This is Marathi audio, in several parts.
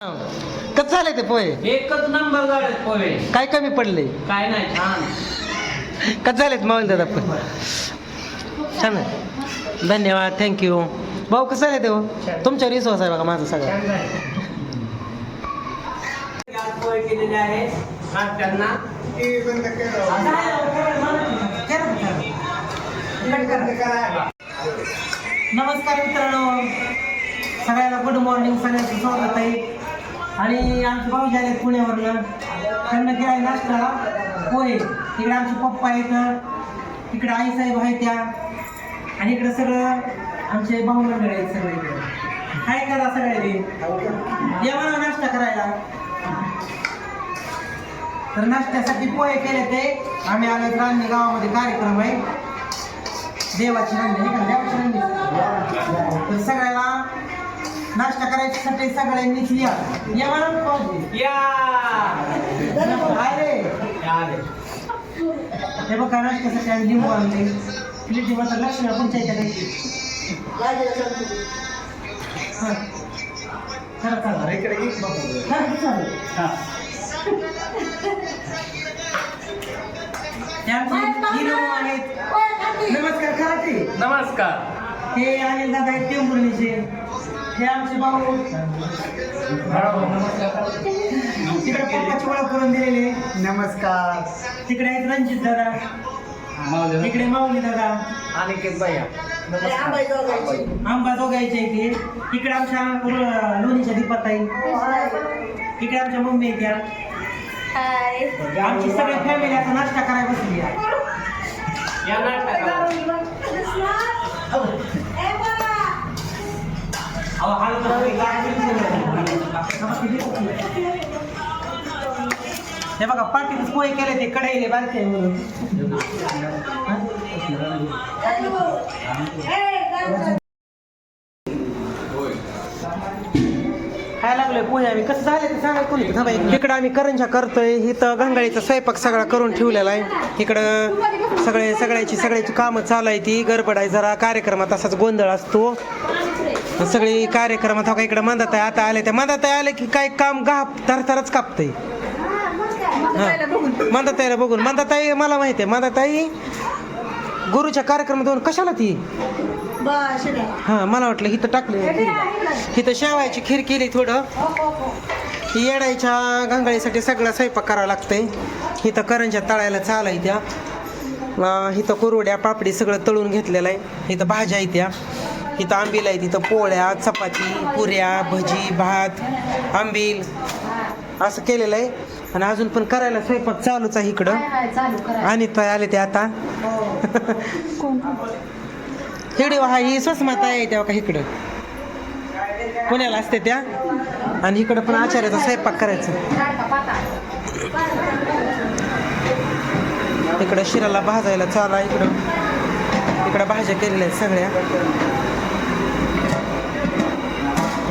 कसं झाले ते पोहे? एकच नंबर गाड्यात पोहे. काय कमी पडले? काय नाही छान. कसं झालेत मावल दादा पण? छान आहे. धन्यवाद थँक्यू भाऊ कसं झाले ते हो? तुमच्यावर विश्वास आहे बघा माझा सगळा. आज पोहे केलेले आहे. नाश्त्यांना नमस्कार मित्रांनो. सगळ्याला गुड मॉर्निंग सगळ्यांचं स्वागत आहे. आणि आमचे भाऊ झाले पुण्यावरनं. त्यांना केला नाश्ताला नाश्ता पोहे. इकडे आमचे पप्पा आहेत. इकडे आईसाहेब आहेत त्या. आणि इकडे सगळं आमचे भाऊ मंडळ आहेत सगळे इकडे. काय करा सगळे या मला नाश्ता करायला. तर नाश्त्यासाठी पोहे केले ते. आम्ही आलो रान्नी गावामध्ये कार्यक्रम आहे. देवाची नांदी का? देवाची रंगी तर सगळ्याला नाश्ता करायच्यासाठी सगळ्यांनीच या. या मला पाहिजे या. अरे या रे. हे बघा नाश्त्यासाठी आम्ही लिंबू आणले लिंबू मात्र लक्ष्मी द्यायची हां. खरं खरं खरं चालेल आहेत. नमस्कार करा ते. नमस्कार. हे अनिल दादा आहेत टेंभुर्णीचे. हे आमचे भाऊ तिकडे पप्पाची ओळख करून दिलेले. नमस्कार. तिकडे आहेत रणजित दादा. इकडे माऊली दादा. अनिकेत भैया. आंबा दोघायचे इथे. इकडे आमच्या लोणीच्या दीपात आहे इकडे आमच्या मम्मी आहेत त्या. आमची सगळी फॅमिली आता नाश्ता करायला बसली आहे. या नाश्ता हे बघा पाटील पोहे केले ते कढईले बारके म्हणून काय लागलोय पोहे आम्ही कसं झाले ते सांगा कोणी थांबा इकडं आम्ही करंजा करतोय इथं गंगाळीचा स्वयंपाक सगळा करून ठेवलेला आहे इकडं सगळे सगळ्याची सगळ्याची कामं चालू आहे ती गडबड आहे जरा कार्यक्रमात असाच गोंधळ असतो सगळी कार्यक्रमात हो का इकडं मंदात आहे आता आले त्या मंदात आले की काय काम गाप तरतरच कापतंय. मंदाताईला बघून. मंदाताई मला माहिती आहे मंदाताई गुरुच्या कार्यक्रमातून कशाला ती? हा मला वाटलं हिथं टाकले हिथं शेवायची खीर केली थोडं. ही येडायच्या गंगाळीसाठी सगळा स्वयंपाक करावा लागतंय. इथं करंजा तळायला चालाय त्या हिथं इथं कुरवड्या पापडी सगळं तळून घेतलेलं आहे. इथं भाज्या आहेत त्या. इथं आंबील आहे तिथं पोळ्या चपाती पुऱ्या भजी भात आंबील असं केलेलं आहे. आणि अजून पण करायला स्वयंपाक चालूच आहे इकडं. आणि तो आले ते आता. इकडे हा ही स्वस्माता आहे तेव्हा का इकडं. पुण्याला असते त्या. आणि इकडं पण आचार्याचा स्वयंपाक करायचं. इकडं शिराला भाजायला चाला इकडं. इकडं भाज्या केलेल्या आहेत सगळ्या.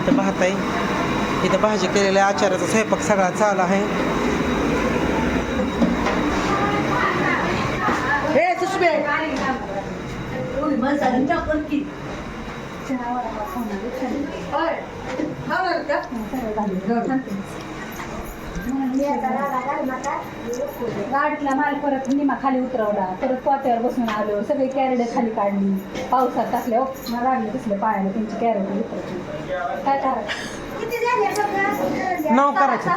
इथं आहे इथं भाजी केलेल्या आहे आचार्याचा स्वयंपाक सगळा चालू आहे. गाडीतला माल परत निमा खाली उतरवला. परत पोत्यावर बसून आलो. सगळी कॅरेट खाली काढली. पावसात टाकले मला लागले दिसले पायाला. त्यांची कॅरेट उतरली. काय करायचं. नाव करायचं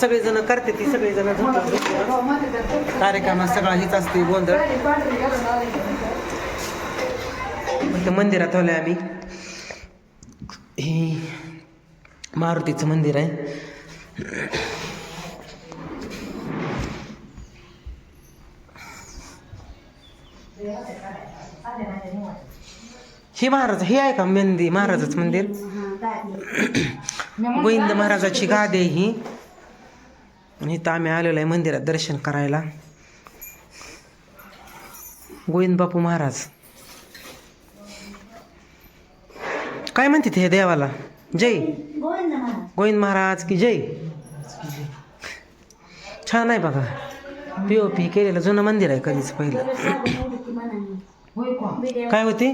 सगळेजण करते ती सगळेजण कार्यक्रमात सगळा हीच असते गोंधळ. मंदिरात आलोय आम्ही. हे मारुतीचं मंदिर आहे. हे महाराज हे आहे का मंदिर महाराजाचं मंदिर? गोविंद महाराजाची गादी ही. आणि इथं आम्ही आलेलो आहे मंदिरात दर्शन करायला. गोविंद बापू महाराज. काय म्हणते ते देवाला? जय. गोविंद महाराज. की जय. छान आहे बघा. पी ओ पी केलेलं जुनं मंदिर आहे कधीच पहिलं. होय का काय होती.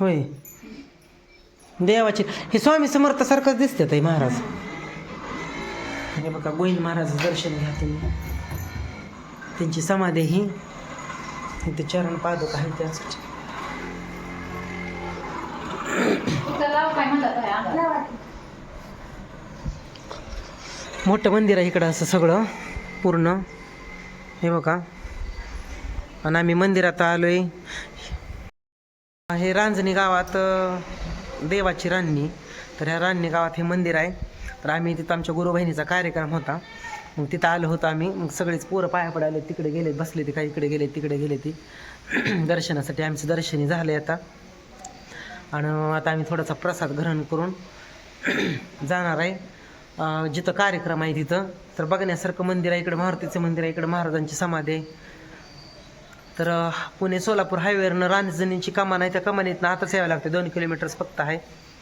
होय. देवाची. हे स्वामी समर्थासारखंच दिसतात हे महाराज. हे बघा गोविंद महाराज दर्शन घ्या तुम्ही. त्यांची समाधी ही इथे चरण पादुक आहे अंगात? मोठं मंदिर आहे इकडं असं सगळं पूर्ण. हे बघा. आणि आम्ही मंदिरात आलोय. हे रांजणी गावात देवाची रान्नी तर ह्या रान्नी गावात हे मंदिर आहे. तर आम्ही तिथं आमच्या गुरुबहिणीचा कार्यक्रम होता. मग तिथं आलो होतो आम्ही. मग सगळेच पोरं पाया पडायले. तिकडे गेले बसले ते काही. इकडे गेले तिकडे गेले ती. दर्शनासाठी आमचं दर्शनी झाले आता. आणि आता आम्ही थोडासा प्रसाद ग्रहण करून जाणार आहे. जिथं कार्यक्रम आहे तिथं. तर बघण्यासारखं मंदिर आहे. इकडे मारुतीचं मंदिर आहे. इकडे महाराजांची समाधी आहे. तर पुणे सोलापूर हायवेवरनं रांजणीची कमान आहे त्या कमानीतनं आताच यावं लागते दोन किलोमीटर फक्त आहे.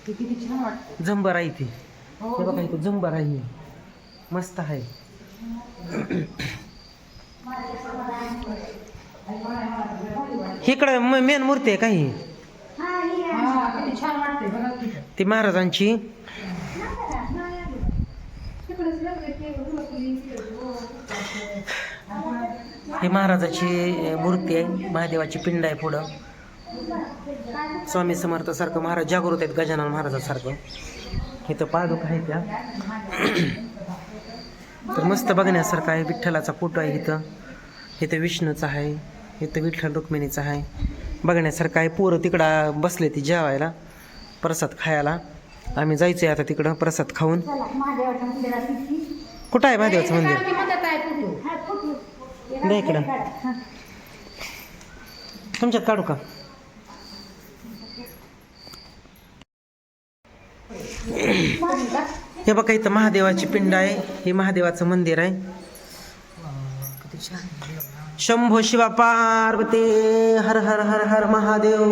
ते किती छान वाटतं झंबर आहे ती हे बघा इथं झंबर आहे ही. मस्त आहे. इकडं मेन मूर्ती आहे काही हा? ती महाराजांची. ही महाराजाची मूर्ती आहे महादेवाची पिंड आहे पुढं. स्वामी समर्थासारखं महाराज जागृत आहेत गजानन महाराजासारखं. इथं पादुक आहे त्या. तर मस्त बघण्यासारखं आहे विठ्ठलाचा फोटो आहे इथं. इथं विष्णूचा आहे इथं विठ्ठल रुक्मिणीचा आहे. बघण्यासारखं आहे पोरं तिकडं बसले ती जेवायला प्रसाद खायला. आम्ही जायचंय आता तिकडं प्रसाद खाऊन. कुठं आहे महादेवाचं मंदिर की म्हणतात आहे फोटो. दे इकडं. तुमच्यात काढू का? हे बघा इथं महादेवाची पिंड आहे. हे महादेवाचं मंदिर आहे. शंभो शिवा पार्वती हर हर हर हर महादेव.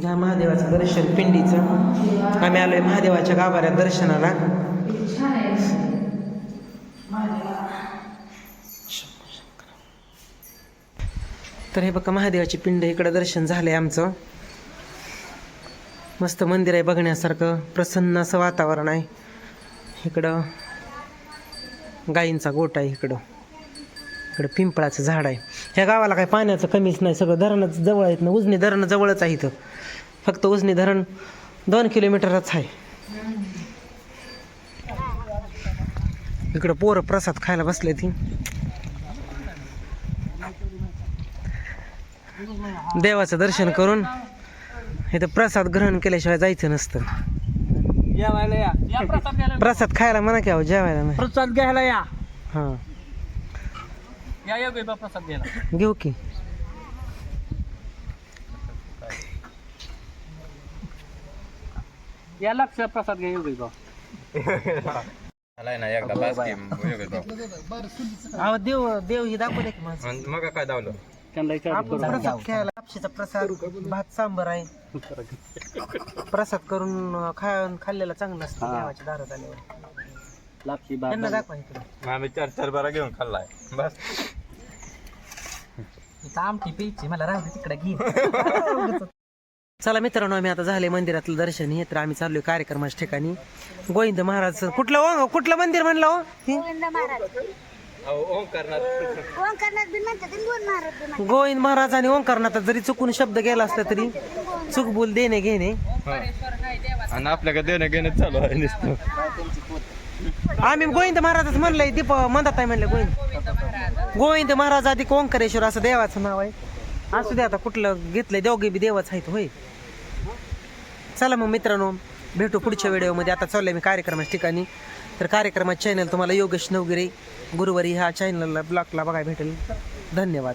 घ्या महादेवाचं दर्शन पिंडीचं. आम्ही आलोय महादेवाच्या गाभाऱ्यात दर्शनाला. तर हे बघा महादेवाची पिंड इकडं दर्शन झालंय आमचं. मस्त मंदिर आहे बघण्यासारखं प्रसन्न असं वातावरण आहे. इकडं गायींचा गोट आहे इकडं. इकडं पिंपळाचं झाड आहे. ह्या गावाला काही पाण्याचं कमीच नाही सगळं धरणच जवळ आहेत ना उजनी धरण जवळच आहे इथं. फक्त उजनी धरण दोन किलोमीटरच आहे. इकडं पोरं प्रसाद खायला बसले ती देवाचं दर्शन करून इथं प्रसाद ग्रहण केल्याशिवाय जायचं नसतं. जेवायला या. या प्रसाद घ्यायला. प्रसाद खायला म्हणा की अहो जेवायला नाही. प्रसाद घ्यायला या. हां. या प्रसाद घ्यायला. घेऊ की. या लक्ष प्रसाद घ्या येऊ बेबा आलाय ना एकदा बास की योगेश भाऊ. अहो देव देव ही दाखवू की मग काय दावलं? त्यांना विचार आपण प्रसाद खायला कापशीचा प्रसाद भात सांबर आहे. प्रसाद करून खा खाल्लेला चांगलं असतं हा. देवाच्या दारात आल्यावर. लापशी त्यांना दाखवा इकडं. आम्ही चार चार बारा घेऊन खाल्लाय. बस. इथं आमटी प्यायची मला राहू दे तिकडे घे. चला मित्रांनो आम्ही आता झाले मंदिरातलं दर्शन. हे तर आम्ही चाललोय कार्यक्रमाच्या ठिकाणी. गोविंद महाराज कुठलं ओ कुठलं मंदिर म्हणलं हो? हे? गोविंद महाराज आणि ओंकारनाथ जरी चुकून शब्द गेला असला तरी चूक बोल देणे घेणे. आणि आपल्याकडे देणं घेणं चालू आहे नुसतं. आम्ही गोविंद महाराजच म्हणलंय दीप म्हणतात आहे म्हणलं गोविंद. गोविंद महाराज आधी ओंकारेश्वर असं देवाचं नाव आहे. असू दे आता कुठलं घेतलंय दोघे बी देवाच आहेत होय. चला मग मित्रांनो भेटू पुढच्या व्हिडिओमध्ये. आता चाललोय मी कार्यक्रमाच्या ठिकाणी. तर कार्यक्रमात चॅनल तुम्हाला योगेश नवगिरे गुरुवारी ह्या चॅनलला ब्लॉगला बघायला भेटेल. धन्यवाद.